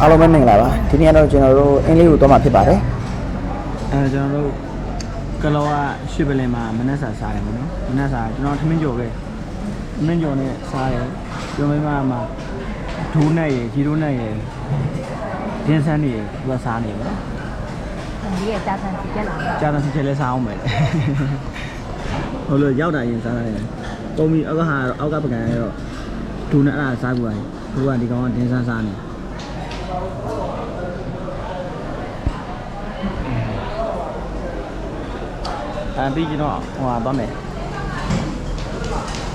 အားလုံးပဲမင်္ဂလာပါဒီနေ့ကတော့ကျွန်တော်တို့အင်းလေးကိုသွားမှာဖြစ်ပါတယ်အဲကျွန်တော်တို့ကလောကရွှေပလင်မှာမနက်စာစားတယ်ပေါ့နော်မနက်စာကျွန်တော်ထမင်းကြော်ခဲ့ထမင်းကြော်နဲ့စားတယ်ကျွေးမမမှာဒိုးနဲ့ရယ်ဂျီရိုးနဲ့ရယ်ဒင်းဆန်းနေရယ်သူကစားနေပေါ့နော်ဒီရဲ့တာဆန်စီကျက်လာတယ်ကြာတန်စီချက်လဲစားအောင်မယ်ဟုတ်လို့ရောက်တာရင်စားရတယ်ပုံပြီးအောက်ကဟာအောက်ကပကံရတော့ဒိုးနဲ့အဲ့ဒါစားဘူးပါသူကဒီကောင်ကဒင်းဆန်းစားနေ အဲပြီးကျွန်တော်ဟိုဟာသွားမယ်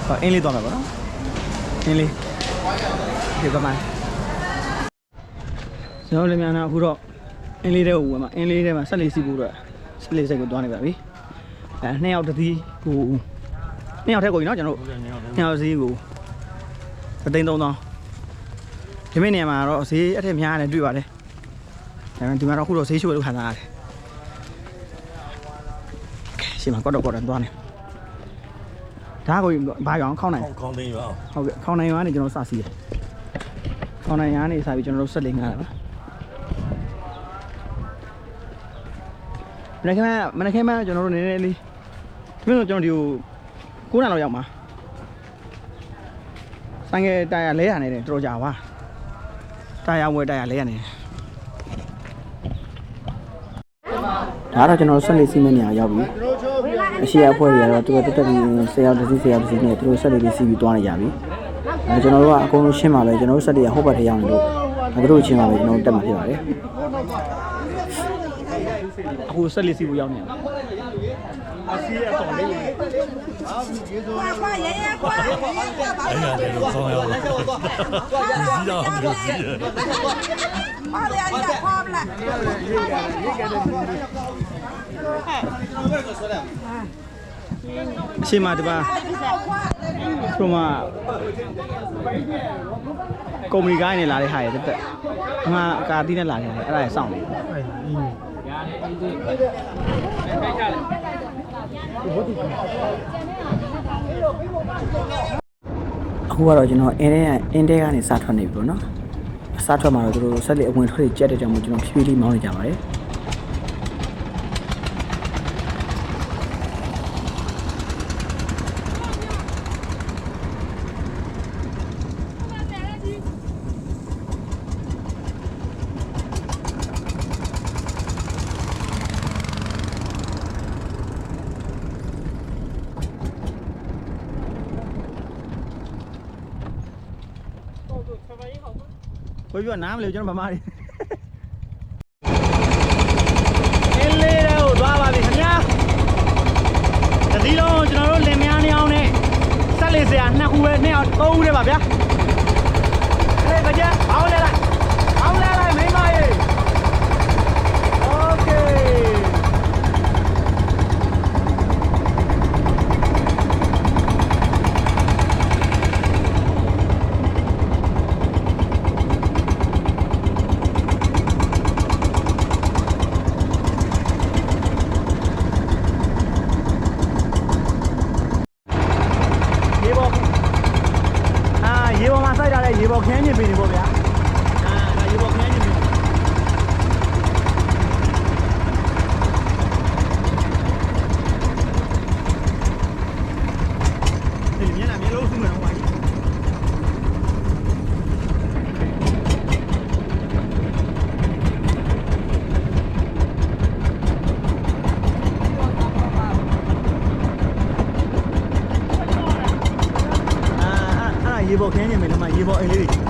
ဟောအင်းလေးသွားမယ်ပေါ့နော်အင်းလေးဒီကမှကျွန်တော်လည်းမြန်နာအခုတော့အင်းလေးတဲ့ကိုဝင်မှာအင်းလေးတဲ့မှာဆက်လေးစီးဖို့တော့ဆက်လေးစိတ်ကိုသွားနေပါပြီအဲနှစ်ယောက်တစ်သီးကိုနှစ်ယောက်ထက်ကိုကြီးနော်ကျွန်တော်တို့နှစ်ယောက်စီးကိုအသိန်းသုံးသောင်း ဒီမိနေရာမှာတော့ဈေးအထက်များတယ်တွေ့ပါတယ်ဒါပေမဲ့ဒီမှာတော့အခုတော့ဈေးချိုးလို့ခံစားရတယ်ကဲရှင်းမှာကော့တော့ကော့တော့သွားနေဒါကိုဘာကြောင်ခေါင်းနိုင်ကောင်းသိမ်းရအောင်ဟုတ်ကဲ့ခေါင်းနိုင်ရွာကနေကျွန်တော်စစီးတယ်ခေါင်းနိုင်ရွာကနေစပြီးကျွန်တော်တို့ဆက်လင်းငါတာပါမနေ့ကမှမနေ့ကမှကျွန်တော်တို့နည်းနည်းလေးဒီလိုကျွန်တော်ဒီကို9နာရီလောက်ရောက်မှာဆိုင်ငယ်တာယာလဲရနေတယ်တော်တော်ကြာပါ တာယာဝယ်တာယာလဲရနေတယ်ဒါကတော့ကျွန်တော်ဆက်လေးစီးမယ့်နေရာရောက်ပြီအရှိအဖွဲတွေကတော့သူကတက်တက်ပြီး10ယောက်တစ်စီး10ယောက်တစ်စီးနဲ့သူတို့ဆက်လေးလေးစီးပြီးသွားနေကြပြီအဲကျွန်တော်တို့ကအကုန်လုံးရှင်းပါပဲကျွန်တော်တို့ဆက်လေးကဟိုဘက်ထဲရောက်နေလို့အဲသူတို့ချင်းပါပဲကျွန်တော်တို့တက်မှာဖြစ်ပါတယ်အခုဆက်လေးစီးဖို့ရောက်နေတယ်အဲ့ရတ ယ်လို့ကောင်းရအောင်ဒီစီရအောင်ဒီစီရအရှိမတပါသူမကုမ္ပဏီကိုင်းနေလာတဲ့ဟာရတက်တက်အမအကာတီးနဲ့လာခဲ့တယ်အဲ့ဒါရစောင့်နေအ ခုကတော့ကျွန်တော်အင်းထဲကအင်းထဲကနေစထွက်နေပြီပေါ့နော်အစထွက်မှာတော့သူတို့ဆက်လေးအဝင်ထွက်တွေကြက်တဲ့ကြောင့်မို့ကျွန်တော်ဖြည်းဖြည်းလေးမောင်းနေကြပါတယ် ဘယ်ပြောနားမလဲ ပ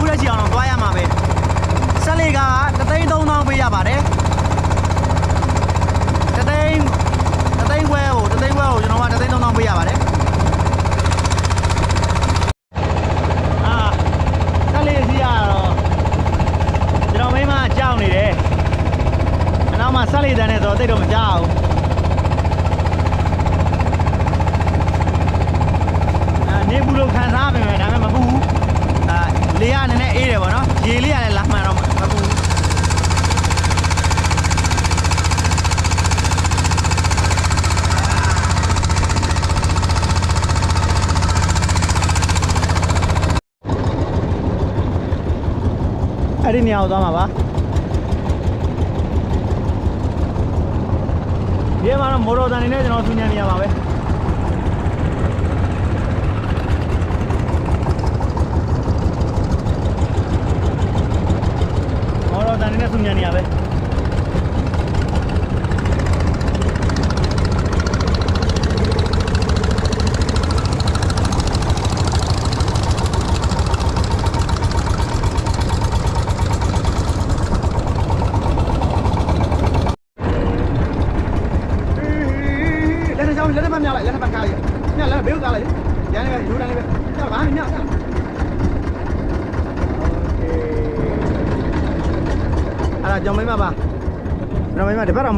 ဘူးတဲ့ချီအောင်သွားရမှာပဲဆက်လေကတသိန်း3000ပေးရပါတယ်တသိန်းတသိန်းခွဲကိုတသိန်းခွဲကိုကျွန်တော်ကတသိန်း3000ပေးရပါတယ်အာဆက်လေစီရတော့ကျွန်တော်မိမကြောက်နေတယ်အနောက်မှာဆက်လေတန်းနေဆိုတော့သိတော့မကြောက်ဘူး ဒီနေရာကိုသွားမှာပါဒီမှာတော့မော်တော်တန်နေနဲ့ကျွန်တော်ဆူညံနေရပါပဲမော်တော်တန်နေနဲ့ဆူညံနေရပဲလ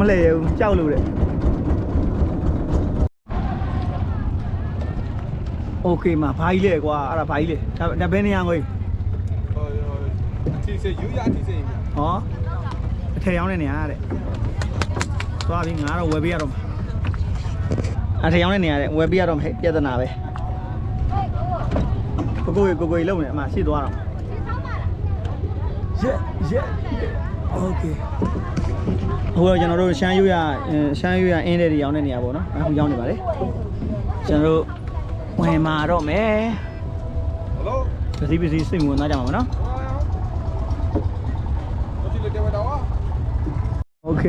မိမတပတ်တော့မလဲရဘူးကြောက်လို့တဲ့โอเคမှာဘာကြီးလဲကွာအဲ့ဒါဘာကြီးလဲဒါဒါဘယ်နေရာကို အထီးစေယူရအထီးစေ ဟောအထည်ရောင်းတဲ့နေရာတဲ့သွားပြီငါတော့ဝယ်ပေးရတော့မှာအထည်ရောင်းတဲ့နေရာတဲ့ဝယ်ပေးရတော့မှာဟဲ့ပြဿနာပဲကိုကိုကိုကိုကြီးလုံနေအမှရှိသွားတော့ရက်ရက်โอเ အခုတော့ကျွန်တော်တို့ရှမ်းရွရရှမ်းရွရအင်းတဲ့ဒီရောင်းတဲ့နေရာပေါ့နော်အခုရောင်းနေပါတယ်ကျွန်တော်တို့ဝင်มาတော့မယ်ပစ္စည်းပစ္စည်းစိတ်ဝင်စားကြမှာပေါ့နော်โอเค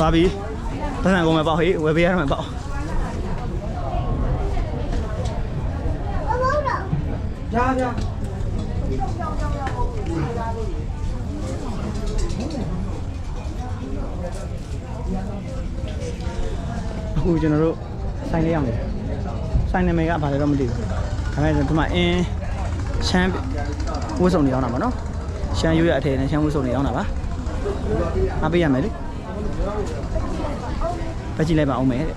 ပါပြီ ပတ်စံကုန်မယ်ပေါ့ဟေးဝယ်ပေးရမယ်ပေါ့အခုကျွန်တော်တို့ဆိုင်လေးရောက်နေတယ်ဆိုင်နာမည်ကဘာလဲတော့မသိဘူးဒါပေမဲ့ဒီမှာအင်းရှမ်းဝှစုံနေရောက်တာပါနော်ရှမ်းရွရအထည်နဲ့ရှမ်းဝှစုံနေရောက်တာပါအားပေးရမယ်လေ ပဲကြည့်လိုက်ပါအောင်မယ်တဲ့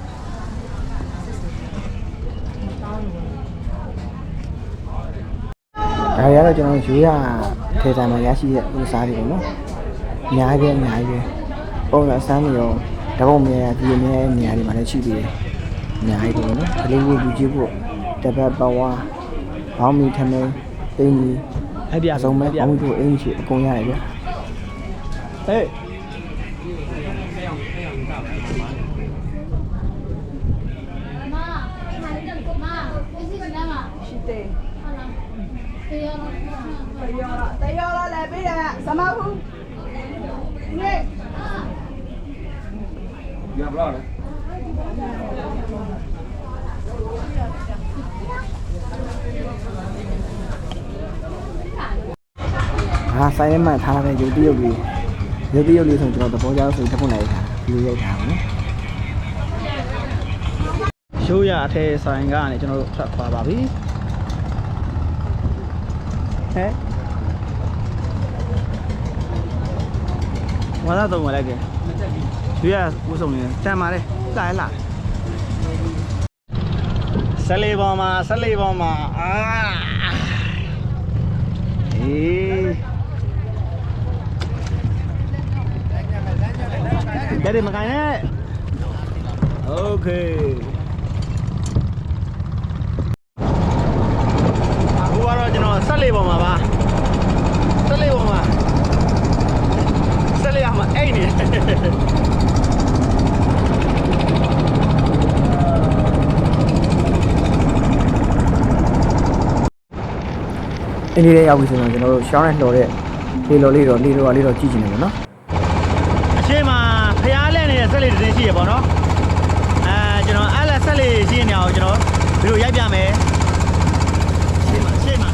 ဒါတွေကတော့ကျွန်တော်ရိုးရထေဆိုင်မှာရရှိတဲ့ဥစားတွေပေါ့နော်အများကြီးပဲအများကြီးပဲပုံစံအစမ်းတွေရောတပုံမြဲဒီမြဲနေရာတွေမှာလည်းရှိသေးတယ်အများကြီးပေါ့နော်ကလေးလေးလူကြီးဖို့တပတ်ပဝါဘောင်းမီထမင်းတင်းကြီးအဲ့ပြအဆုံးမဲ့ပြဘောင်းမီတို့အင်းကြီးအကုန်ရတယ်ဗျဟေးတရောလာလည်း ပြီးတယ်စမဟုတ်နေဟာဆိုင်ထဲမှာထားတဲ့ရုပ်တရုပ်လေးရုပ်တရုပ်လေးဆိုကျွန်တော်သဘောကျလို့ဆိုရင်တစ်ခုလိုက်ထားပြီးရိုက်ထားပါနော်ရှိုးရအထဲဆိုင်ကနေကျွန်တော်တို့ထွက်သွားပါပြီဟဲ့ ဝါသာတော့မလိုက်ကြရွရဝှစုံနေတန်ပါလေလာလာဆက်လေးပေါ်မှာဆက်လေးပေါ်မှာအာအေးကြတယ်မကိုင်းနဲ့ โอเคအခုကတော့ကျွန်တော်ဆက်လေးပေါ်မှာ အင်းလေးလေးရောက်ပြီဆိုတော့ကျွန်တော်တို့ရှောင်းနဲ့လှော်တဲ့လေလော်လေးတော့လေလော်လေးတော့ကြည့်ချင်တယ်ပေါ့နော်အရှိမဖျားလဲနေတဲ့ဆက်လေးတစ်စင်းရှိရပေါ့နော်ဆက်လေးရှိနေအောင်ကျွန်တော်ဒီလိုရိုက်ပြမယ်ရှေ့မှာရှေ့မှာ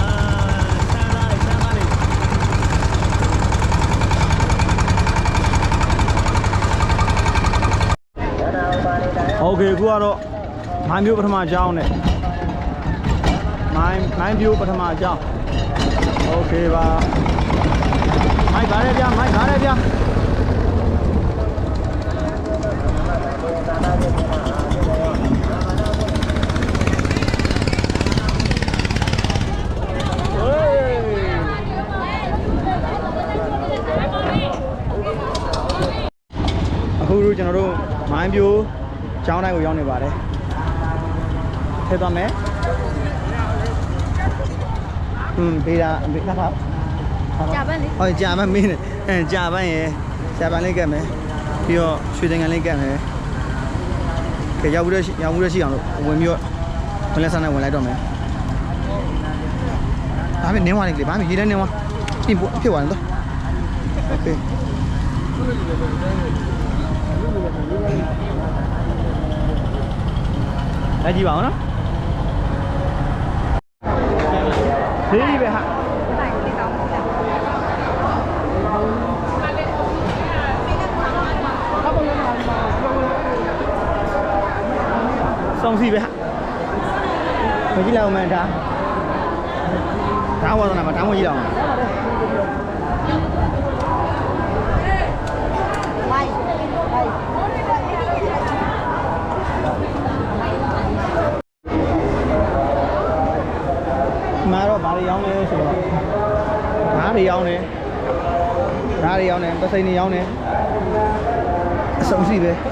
အာဆန်းလာဆန်းလာလေး โอเคအခုကတော့မိုင်းမျိုးပထမအကြောင်းနဲ့မိုင်းမိုင်းမျိုးပထမအကြောင်းโอเคပါမိုက်ပါတယ်ဗျာမိုက်ပါတယ်ဗျာအခုတို့ကျွန်တော်တို့မိုင်းပြိုး ကျောင်းတိုင်းကိုရောက်နေပါတယ်ထည့်သွားမယ်ဟွန်းဘေးတာဘေးတာပါ ကြာပန်းလေ ဟောကြာပန်းမင်းနဲ့အဲကြာပန်းရယ်ကြာပန်းလေးကတ်မယ်ပြီးတော့ရွှေသင်္ကန်းလေးကတ်မယ်ကဲရောက်ပြီးတော့ရှိရောက်ပြီးတော့ရှိအောင်လို့ဝင်ပြီးတော့ဝင်လက်ဆန်းနဲ့ဝင်လိုက်တော့မယ်ဒါပဲနင်းသွားနေလေဘာမှရေးလဲနင်းသွားပြင်ဖြစ်သွားတယ်တော့โอเค လိုက်ကြည့်ပါဦးနော်သေးပြီပဲဟာစုံစီပဲဟာမကြည့်လိုက်အောင်မန်ဒါဒါဝါသနာမှာဒါမှမကြည့်လိုက်အောင်ဒီမှာတော့ဘာ တွေရောင်းလဲဆိုတော့ဓားတွေရောင်းတယ်ဓားတွေရောင်းတယ်ပစိန်တွေရောင်းတယ်အစုံစီပဲဟွ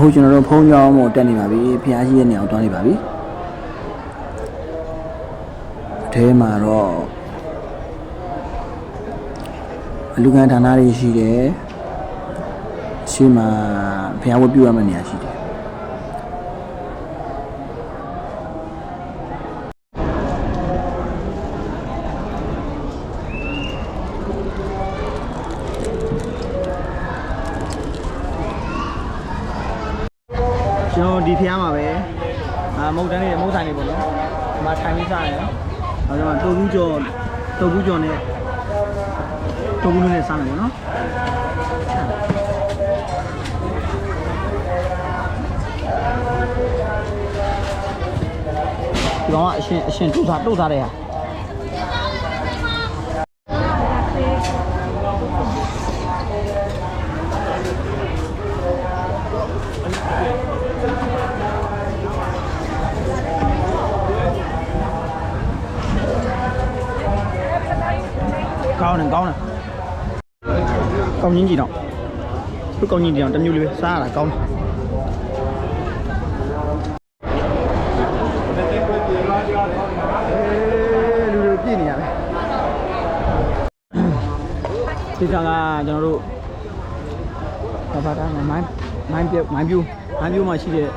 အခုကျွန်တော်တို့ဖုန်းကြောင်းမို့တက်နေပါပြီဖျားကြီးရဲ့နေအောင်တွားနေပါပြီအထဲမှာတော့အလူကန်ဌာနတွေရှိတယ်ရှိမှဖျားဝတ်ပြုရမယ့်နေရာရှိတယ် ကျွန်တော်ဒီဖျားမှာပဲအာမုတ်တန်းနေမုတ်ဆိုင်နေပေါ့နော်ဒီမှာထိုင်ပြီးစားရတယ်နောက်ကျွန်တော်တုပ်ဘူးကြော် တုပ်ဘူးကြော်နဲ့တုပ်ဘူးလေးနဲ့စားမယ်ပေါ့နော်ဒီကောင်ကအရှင်အရှင်တုတ်စားတုတ်စားတဲ့ဟာကောင်းတယ်ကောင်းတယ်ကော င်းကြီးကြီးတော့သူကောင်းကြီးကြီးတော့တစ်မျိုးလေးပဲစားရတာကောင်းတယ်အေးလူတွေပြည့်နေရတယ်ဒီကကကျွန်တော်တို့ဘာဘာတာမိုင်းမိုင်းပြုတ်မိုင်းပြူမိုင်းပြူမှာရှိတဲ့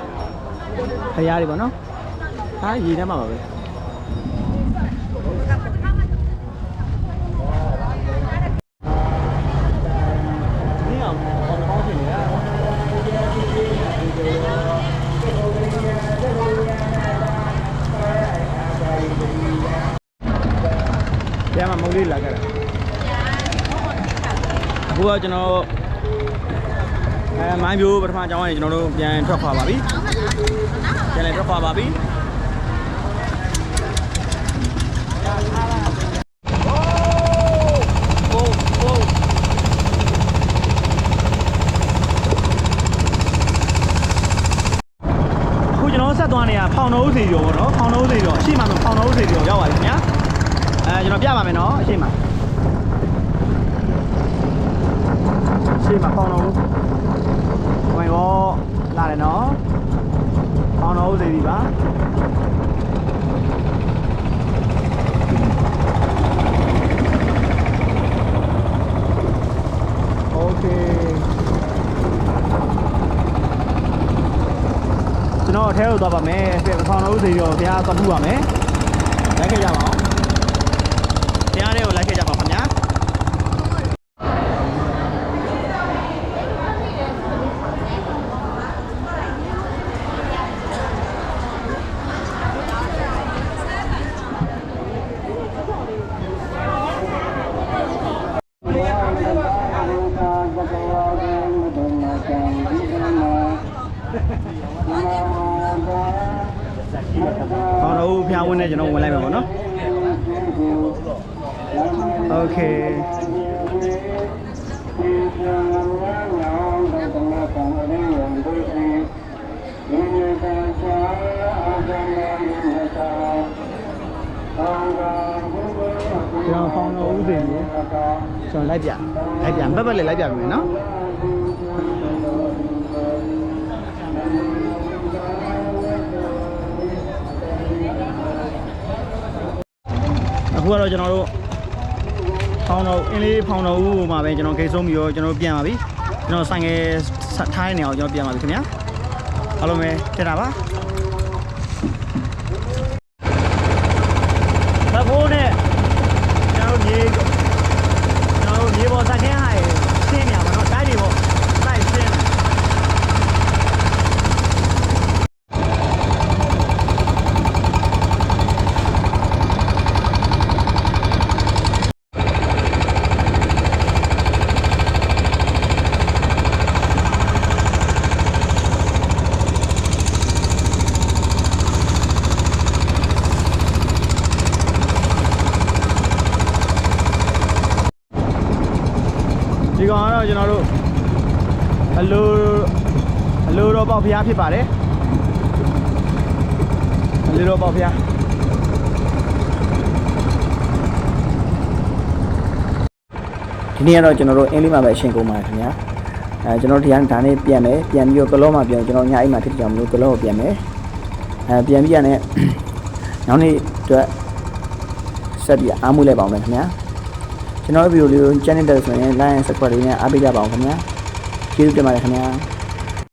ခရားတွေပေါ့နော်ဟာရေထဲမှာပါပဲ ထဲမှာမုံလေးလာခဲ့တာအခုတော့ကျွန်တော်အဲမိုင်းပြိုးပထမကျောင်းကနေကျွန်တော်တို့ပြန်ထွက်ခွာပါပြီပြန်လည်းထွက်ခွာပါပြီခုကျွန်တော်ဆက်သွားနေတာဖောင်နှုတ်စီကျော်ပေါ့နော်ဖောင်နှုတ်စီကျော်အရှိမဆိုဖောင်နှုတ်စီကျော်ရောက်ပါပြီ ကျွန်တော်ပြပါမယ်နော်အရှိမှ ရှိမှာပေါင်းတော့ဝိုင်ရောလာတယ်နော်ပေါင်းတော့ဦးသေးပြီပါโอเคကျွန်တော်အထဲကိုသွားပါမယ်ဖေဖောင်းတော့ဦးသေးရောဘုရားသွားမှုပါမယ်လိုက်ခဲ့ကြပါအောင် ကိုကျွန်တော်လိုက်ပြလိုက်ပြပတ်ပတ်လေးလိုက်ပြမယ်နော်အခုကတော့ကျွန်တော်တို့ဖောင်းတော့အင်းလေးဖောင်းတော့ဦးမှာပဲကျွန်တော်ဂိတ်ဆုံးပြီးတော့ကျွန်တော်ပြန်ပါပြီကျွန်တော်ဆိုင်ငယ်ထားနေအောင်ကျွန်တော်ပြန်ပါပြီခင်ဗျာအားလုံးပဲတက်တာပါသဘောနဲ့ကျွန်တော်တို့မြေကျွန်တော်တို့မြေပေါ်ဆက်ခင်းဟာရှင်းနေရပါတော့တိုင်းတွေပေါ့တိုင်းရှင်းတယ် ဒီကောင်ကတော့ကျွန်တော်တို့အလိုအလိုတော့ပေါ့ဖျားဖြစ်ပါတယ်အလိုတော့ပေါ့ဖျားဒီနေ့ကတော့ကျွန်တော်တို့အင်းလေးမှာပဲအရှင်ကုန်ပါတယ်ခင်ဗျာအဲကျွန်တော်တို့ဒီကဒါနဲ့ပြန်မယ်ပြန်ပြီးတော့ကလောမှာပြန်ကျွန်တော်ညအိမ်မှာဖြစ်ကြမလို့ကလောကိုပြန်မယ်အဲပြန်ပြီးရတဲ့နောက်နေ့အတွက်ဆက်ပြီးအားမွေးလိုက်ပါအောင်မယ်ခင်ဗျာ ကျွန်တော်တို့ဗီဒီယိုလေးကို channel တက်ဆိုရင် like and subscribe လေးနဲ့အားပေးကြပါအောင်ခင်ဗျာကျေးဇူးတင်ပါတယ်ခင်ဗျာ